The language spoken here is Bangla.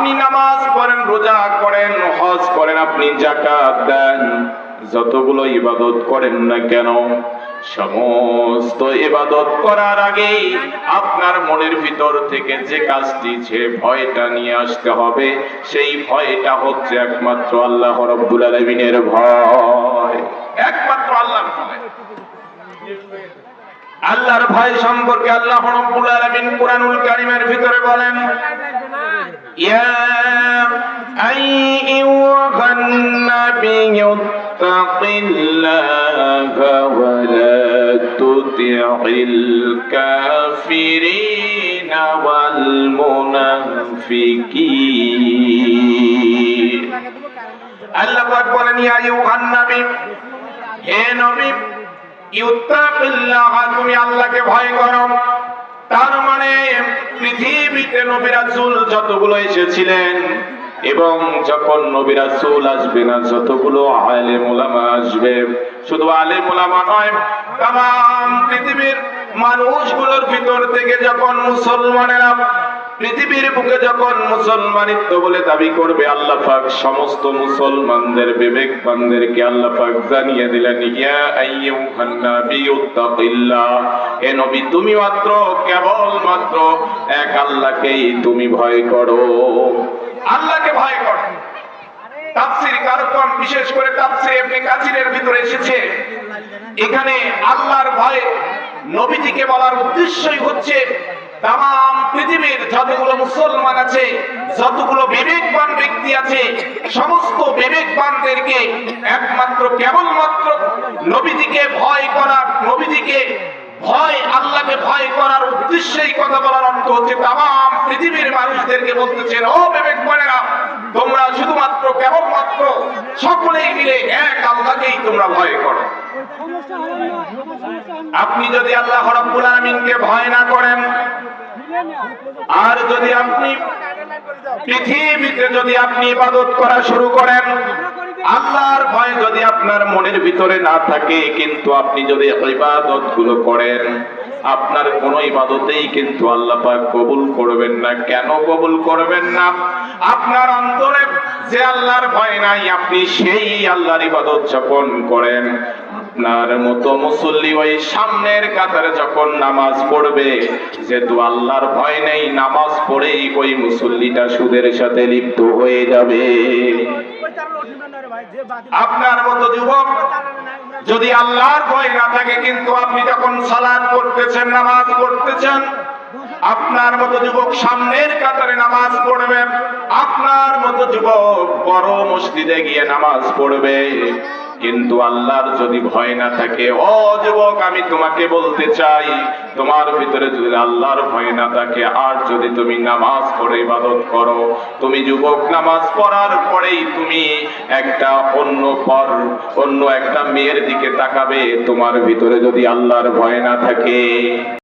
আপনি নামাজ পড়েন, রোজা করেন, হজ করেন, আপনি জাকাত দেন, যতগুলো ইবাদত করেন না কেন, সমস্ত ইবাদত করার আগেই আপনার মনের ভিতর থেকে যে কাজটি, যে ভয়টা নিয়ে আসতে হবে, সেই ভয়টা হচ্ছে একমাত্র আল্লাহ রব্বুল আলমিনের ভয়। একমাত্র আল্লাহর ভয়। আল্লাহর ভয় সম্পর্কে আল্লাহ রব্বুল আলামিন কুরআনুল কারীমের ভিতরে বলেন, ইয়া আইয়ুহান নাবিয়্যু তাকিল্লাহা ওয়া লা তুতি'ল কাফিরিনা ওয়াল মুনাফিকিন। আল্লাহ পাক বলেন, ইয়া আইয়ুহান নবী হে নবী তুমি আল্লাহকে ভয় করো। তার মানে পৃথিবীতে নবী রাসূল যতগুলো এসেছিলেন এবং যখন নবী রাসূল আসবে না, যতগুলো আলেম ওলামা আসবে, শুধু আলেম ওলামা নয়, তাম, পৃথিবীর মানুষগুলোর ভিতর থেকে যখন মুসলমানেরা পৃথিবীর বুকে যখন মুসলমানিত্ব বলে দাবি করবে, আল্লাহ পাক সমস্ত মুসলমানদের বিবেক বিবেকবানদেরকে আল্লাহ পাক জানিয়ে দিলেন, ইয়া নবী, তুমি মাত্র কেবল মাত্র এক আল্লাহকেই তুমি ভয় করো। আল্লাহকে ভয় করো। তাফসীর কারকম বিশেষ করে তাফসীর ইবনে কাসিরের ভিতরে এসেছে। এখানে আল্লাহর ভয় নবীজিকে বলার উদ্দেশ্যই হচ্ছে তাম পৃথিবীর যতগুলো মুসলমান আছে, যতগুলো বিবেকবান ব্যক্তি আছে, সমস্ত বিবেকবানদেরকে একমাত্র কেবলমাত্র নবীজিকে ভয় করার, নবীজিকে ভয়, আল্লাহকে ভয় করার উদ্দেশ্যেই কথা বলার অর্থ হচ্ছে তাম পৃথিবীর মানুষদেরকে বলতেছেন, ও বিবেকবানেরা, তোমরা শুধুমাত্র কেবলমাত্র সকলেই মিলে এক আল্লাহকেই তোমরা ভয় করো। আপনি যদি আল্লাহ রব্বুল আলামিনকে ভয় না করেন আর যদি আপনি পৃথিবীতে যদি আপনি ইবাদত করা শুরু করেন, আল্লাহর ভয় যদি আপনার মনের ভিতরে না থাকে, কিন্তু আপনি যদি ইবাদতগুলো করেন, আপনার কোন ইবাদতেই কিন্তু আল্লাহ পাক কবুল করবেন না। কেন কবুল করবেন না? আপনার অন্তরে যে আল্লাহর ভয় নাই, আপনি সেই আল্লাহর ইবাদত যখন করেন। আপনার মতো মুসল্লি ওই সামনের কাতারে যখন নামাজ পড়বে, যেহেতু আল্লাহর ভয় নেই, নামাজ পড়েই ওই মুসল্লিটা সুদের সাথে লিপ্ত হয়ে যাবে। আপনার মতো যুবক, যদি আল্লাহর ভয় না থাকে, কিন্তু আপনি যখন সালাদ করতেছেন নামাজ পড়তেছেন, আপনার মতো যুবক সামনের কাতারে নামাজ পড়বে, আপনার মতো যুবক বড় মসজিদে গিয়ে নামাজ পড়বে। কিন্তু আল্লাহর যদি ভয় না থাকে, ও যুবক, আমি তোমাকে বলতে চাই, তোমার ভিতরে যদি আল্লাহর ভয় না থাকে, আর যদি তুমি নামাজ পড়ে ইবাদত করো, তুমি যুবক, নামাজ পড়ার পরেই তুমি একটা অন্য পর, অন্য একটা মেয়ের দিকে তাকাবে, তোমার ভিতরে যদি আল্লাহর ভয় না থাকে।